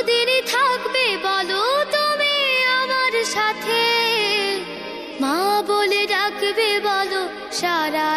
চিরদিনই থাকবে বলো তুমি আমার সাথে? মা বলে ডাকবে বলো সারা